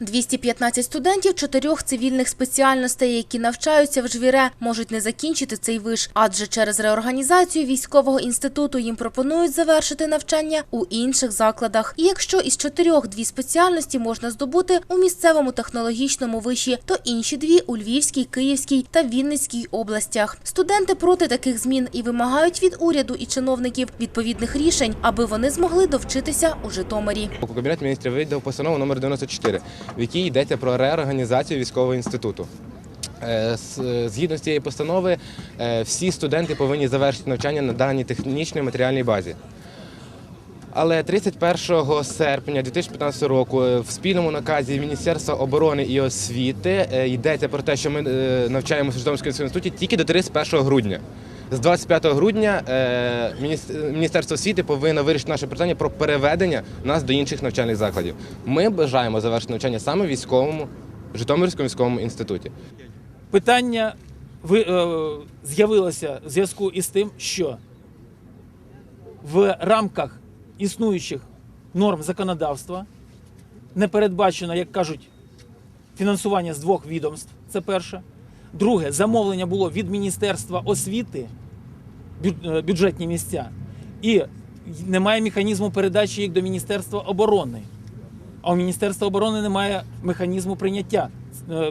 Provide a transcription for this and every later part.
215 студентів чотирьох цивільних спеціальностей, які навчаються в жвіре, можуть не закінчити цей виш, адже через реорганізацію військового інституту їм пропонують завершити навчання у інших закладах. І якщо із чотирьох дві спеціальності можна здобути у місцевому технологічному виші, то інші дві у Львівській, Київській та Вінницькій областях. Студенти проти таких змін і вимагають від уряду і чиновників відповідних рішень, аби вони змогли довчитися у Житомирі. Кабінет міністрів видав постанову номер 94, в якій йдеться про реорганізацію військового інституту. Е, Згідно з цієї постанови, е, всі студенти повинні завершити навчання на даній технічній матеріальній базі. Але 31 серпня 2015 року е, в спільному наказі Міністерства оборони і освіти е, йдеться про те, що ми е, навчаємося в Житомирському інституті тільки до 31 грудня. З 25 грудня е, Міністерство освіти повинно вирішити наше питання про переведення нас до інших навчальних закладів. Ми бажаємо завершити навчання саме в військовому Житомирському військовому інституті. Питання е, з'явилося в зв'язку із тим, що в рамках існуючих норм законодавства не передбачено, як кажуть, фінансування з двох відомств. Це перше. Друге, замовлення було від Міністерства освіти е, бюджетні місця, і немає механізму передачі їх до Міністерства оборони. А у Міністерства оборони немає механізму прийняття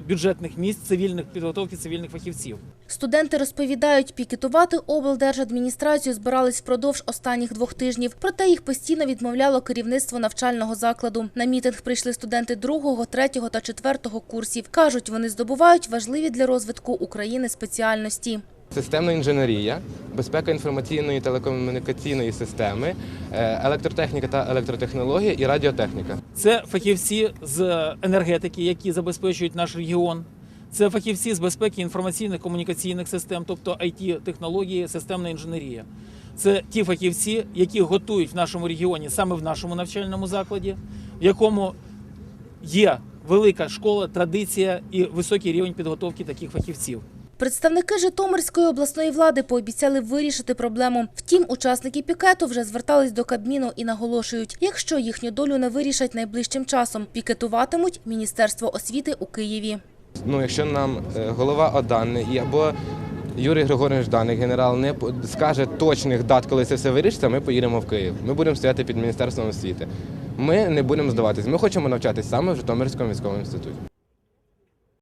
бюджетних місць цивільних підготовки цивільних фахівців. Студенти розповідають, пікетувати облдержадміністрацію збирались впродовж останніх двох тижнів. Проте їх постійно відмовляло керівництво навчального закладу. На мітинг прийшли студенти другого, третього та четвертого курсів. кажуть, вони здобувають важливі для розвитку України спеціальності. Системна інженерія, безпека інформаційної телекомунікаційної системи, е, електротехніка та електротехнологія і радіотехніка. Це фахівці з енергетики, які забезпечують наш регіон. Це фахівці з безпеки інформаційних комунікаційних систем, тобто it технології, системна інженерія. Це ті фахівці, які готують в нашому регіоні, саме в нашому навчальному закладі, в якому є велика школа, традиція і високий рівень підготовки таких фахівців. Представники Житомирської обласної влади пообіцяли вирішити проблему. Втім, учасники пікету вже звертались до Кабміну і наголошують, якщо їхню долю не вирішать найближчим часом, пікетуватимуть Міністерство освіти у Києві. Ну, якщо нам е, голова ОДАН і або Юрій Григорович Даник, генерал, не скаже точних дат, коли це все вирішиться, ми поїдемо в Київ. Ми будемо стояти під Міністерством освіти. Ми не будемо здаватись. Ми хочемо навчатись саме в Житомирському військовому інституті.